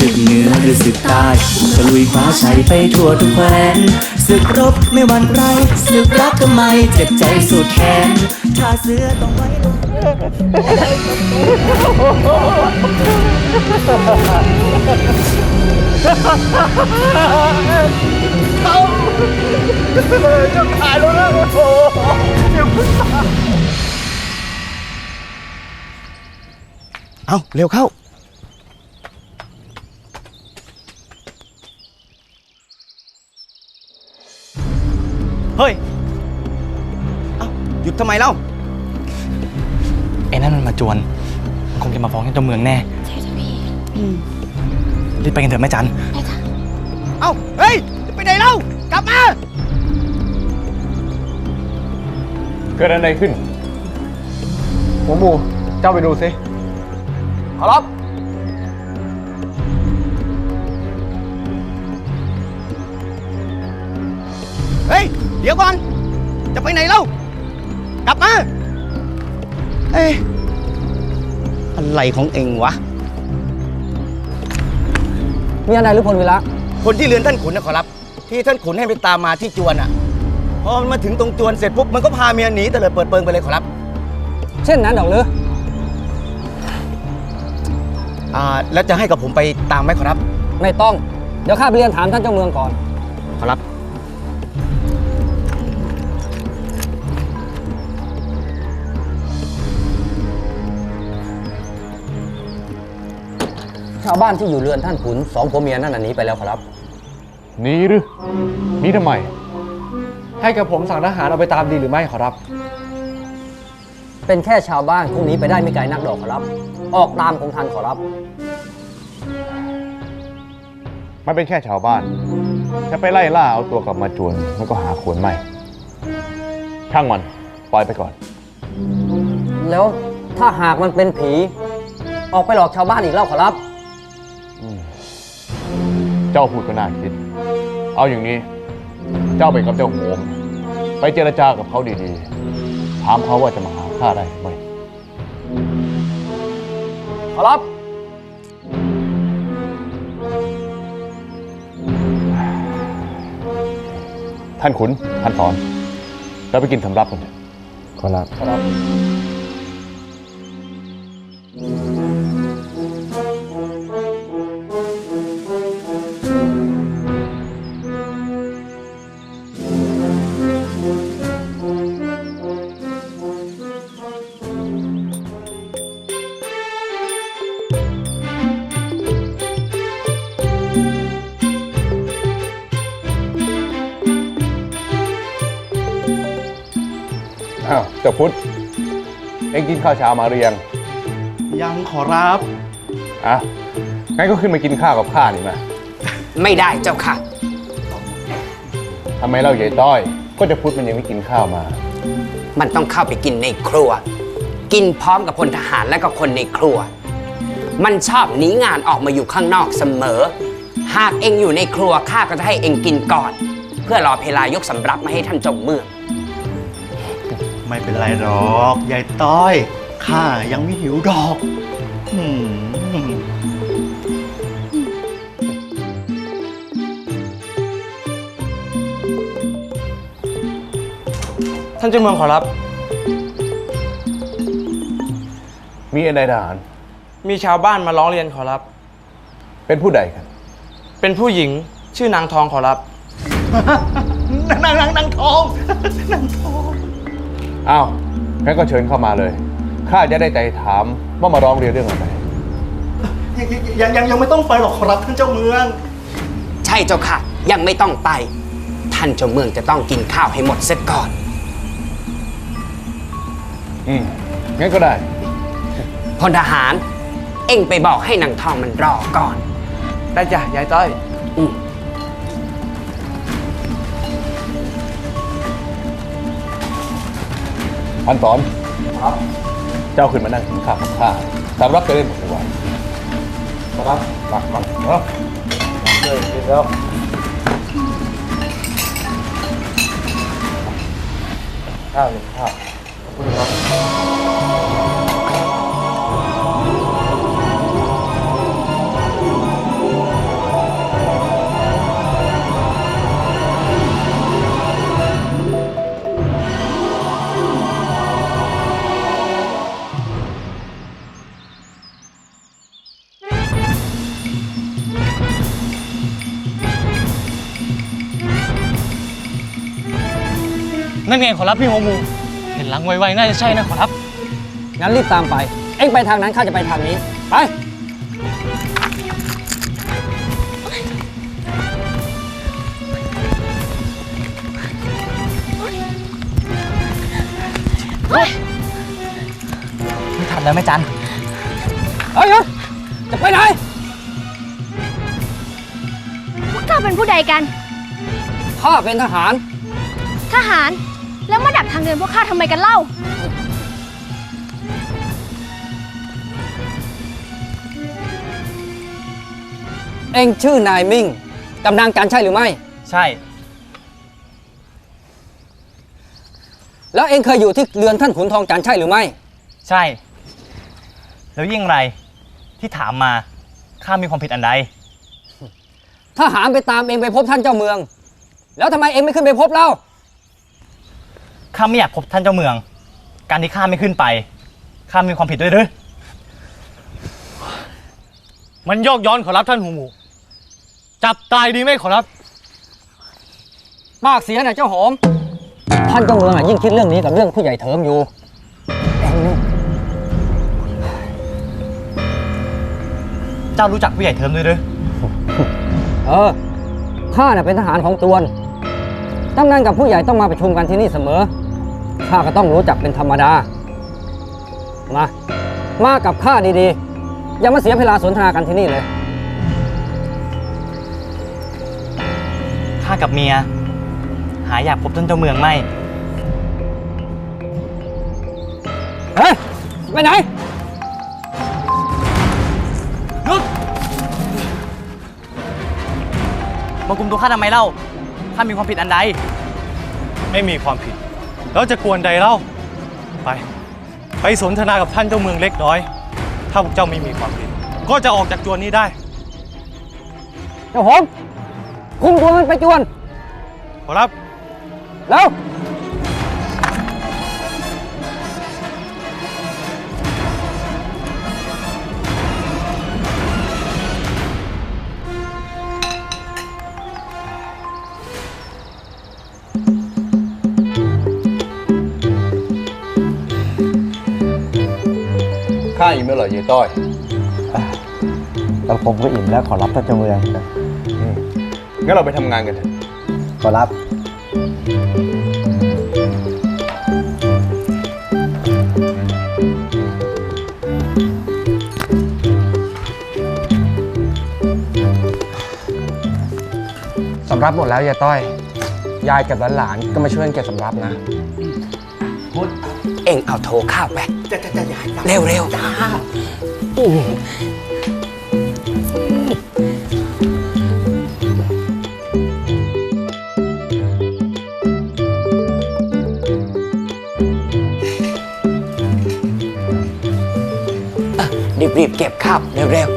ศึกเหนือหรือศึกใต้ตะลุยคว้าชัยไปทั่วทุกแคว้นศึกรบไม่หวั่นไรศึกรักก็ไม่เจ็บใจสุดแขนถ้าเสือต้องไว้ลงเอาเร็วเข้า เฮ้ย เอาหยุดทำไมเล่า ไอ้นั่นมันมาจวนมันคงจะมาฟ้องเจ้าเมืองแน่ ใช่จ้ะพี่รีบไปกันเถอะแม่จัน ไปจ้ะเอาเฮ้ย จะไปไหนเล่า กลับมา เกิดอะไรขึ้นหมูหมู เจ้าไปดูสิขอรับ เฮ้ยเดี๋ยวก่อน จะไปไหนเล่า กลับมา เอ้ยอะไรของเองวะ มีอะไรหรือพลวิระคนที่เรือนท่านขุนนะขอรับ ที่ท่านขุนให้ไปตามมาที่จวนอะ พอมันมาถึงตรงจวนเสร็จปุ๊บมันก็พาเมียหนีแต่เลยเปิดเปิงไปเลยขอรับ เช่นนั้นดอกหรืออ่าแล้วจะให้กับผมไปตามไหมขอรับ ไม่ต้อง เดี๋ยวข้าไปเรียนถามท่านเจ้าเมืองก่อน ขอรับ ชาวบ้านที่อยู่เรือนท่านขุนสองผัวเมียนั่นนะหนีไปแล้วครับ หนีหรือหนีทำไม ให้กับผมสั่งทหารเอาไปตามดีหรือไม่ขอรับ เป็นแค่ชาวบ้านคงหนีไปได้ไม่ไกลนักดอกครับ ออกตามของทันขอรับ มันเป็นแค่ชาวบ้านถ้าไปไล่ล่าเอาตัวกลับมาจวนมันก็หาควรไม่ช่างมันปล่อยไปก่อน แล้วถ้าหากมันเป็นผี ออกไปหลอกชาวบ้านอีกแล้วขอรับ เจ้าพูดก็น่าคิด เอาอย่างนี้ เจ้าไปกับเจ้าโหมไปเจรจากับเขาดีๆ ถามเขาว่าจะมาหาข้าได้ไหมขอรับท่านขุนท่านสอนเราไปกินสำรับกันเถอะขอรับ อ้าวเจ้าพุทธเอ็งกินข้าวเช้ามาหรือยังยังขอรับ อะงั้นก็ขึ้นมากินข้าวกับข้านี่มาไม่ได้เจ้าค่ะ ทำไมเล่าใหญ่ต้อย ก็จะพุทธมันยังไม่กินข้าวมา มันต้องเข้าไปกินในครัว กินพร้อมกับพลทหารและก็คนในครัว มันชอบหนีงานออกมาอยู่ข้างนอกเสมอ หากเองอยู่ในครัวข้าก็จะให้เองกินก่อน เพื่อรอเพลายกสำรับมาให้ท่านเจ้าเมือง ไม่เป็นไรหรอกยายต้อย ข้ายังไม่หิวดอกอืม ท่านเจ้าเมืองขอรับ มีอะไรทหาร มีชาวบ้านมาร้องเรียนขอรับ เป็นผู้ใดครับเป็นผู้หญิงชื่อนางทองขอรับ นางนางนางนางทอง นางทอง อ้าวงั้นก็เชิญเข้ามาเลย ข้าจะได้ใจถามว่ามาร้องเรียนเรื่องอะไรยังยังยังยังไม่ต้องไปหรอกครับท่านเจ้าเมือง ใช่เจ้าค่ะ ยังไม่ต้องไป ท่านเจ้าเมืองจะต้องกินข้าวให้หมดเสียก่อน อืมงั้นก็ได้พลทหาร เอ็งไปบอกให้นางทองมันรอก่อน ได้จ้ะยายต้อย อืม ท่านสอนเจ้าขึ้นมานั่งกินข้าวกับข้าสำรับจะเล่นหมดเลยวันครับมาก่อนเนาะเลิกกินแล้วข้าวหนึ่งข้าวขอบคุณครับ นั่นไงขอรับพี่หัวหมู เห็นหลังไวๆน่าจะใช่นะขอรับ งั้นรีบตามไป เอ็งไปทางนั้นข้าจะไปทางนี้ ไป ไม่ทันแล้วแม่จัน เฮ้ยหยุดจะไปไหน พวกเจ้าเป็นผู้ใดกัน ข้าเป็นทหาร ทหาร แล้วมาดักทางเดินพวกข้าทำไมกันเล่า เอ็งชื่อนายมิ่งกำนังการใช่หรือไม่ ใช่ แล้วเอ็งเคยอยู่ที่เรือนท่านขุนทองจันทร์ใช่หรือไม่ ใช่ แล้วยิ่งไรที่ถามมาข้ามีความผิดอันใดทหารไปตามเอ็งไปพบท่านเจ้าเมือง แล้วทำไมเอ็งไม่ขึ้นไปพบเล่า ข้าไม่อยากพบท่านเจ้าเมือง การที่ข้าไม่ขึ้นไป ข้ามีความผิดด้วยหรือ มันโยกย้อนขอรับท่านหูหมู จับตายดีไหมขอรับปากเสียน่ะเจ้าโหมท่านเจ้าเมืองอะยิ่งคิดเรื่องนี้กับเรื่องผู้ใหญ่เถิมอยู่เอ็งนี่เจ้ารู้จักผู้ใหญ่เทิมด้วยหรือ เออข้าน่ะเป็นทหารของตวนตำนานกับผู้ใหญ่ต้องมาประชุมกันที่นี่เสมอ ข้าก็ต้องรู้จักเป็นธรรมดา มา มากับข้าดีๆ อย่ามาเสียเวลาสนทนากันที่นี่เลย ข้ากับเมีย หาอยากพบท่านเจ้าเมืองไม่เฮ้ย ไปไหนมากุมตัวข้าทำไมเล่า ข้ามีความผิดอันใด ไม่มีความผิด แล้วจะกวนใดเล่า ไป ไปสนทนากับท่านเจ้าเมืองเล็กน้อย ถ้าพวกเจ้าไม่มีความผิด ก็จะออกจากจวนนี้ได้ เจ้าโหมคุมตัวมันไปจวน ขอรับ แล้ว อิ่มแล้วเหรอยายต้อยแต่ผมก็อิ่มแล้วขอรับท่านเจ้าเมืองงั้นเราไปทำงานกันเถอะขอรับ สำรับหมดแล้วยายต้อย ยายกับหลานๆก็มาช่วยกันเก็บสำรับนะ พุธเอ็งเอาโทรข้าวไป เร็วเร็วรีบรีบๆเก็บข้าวเร็วเร็ว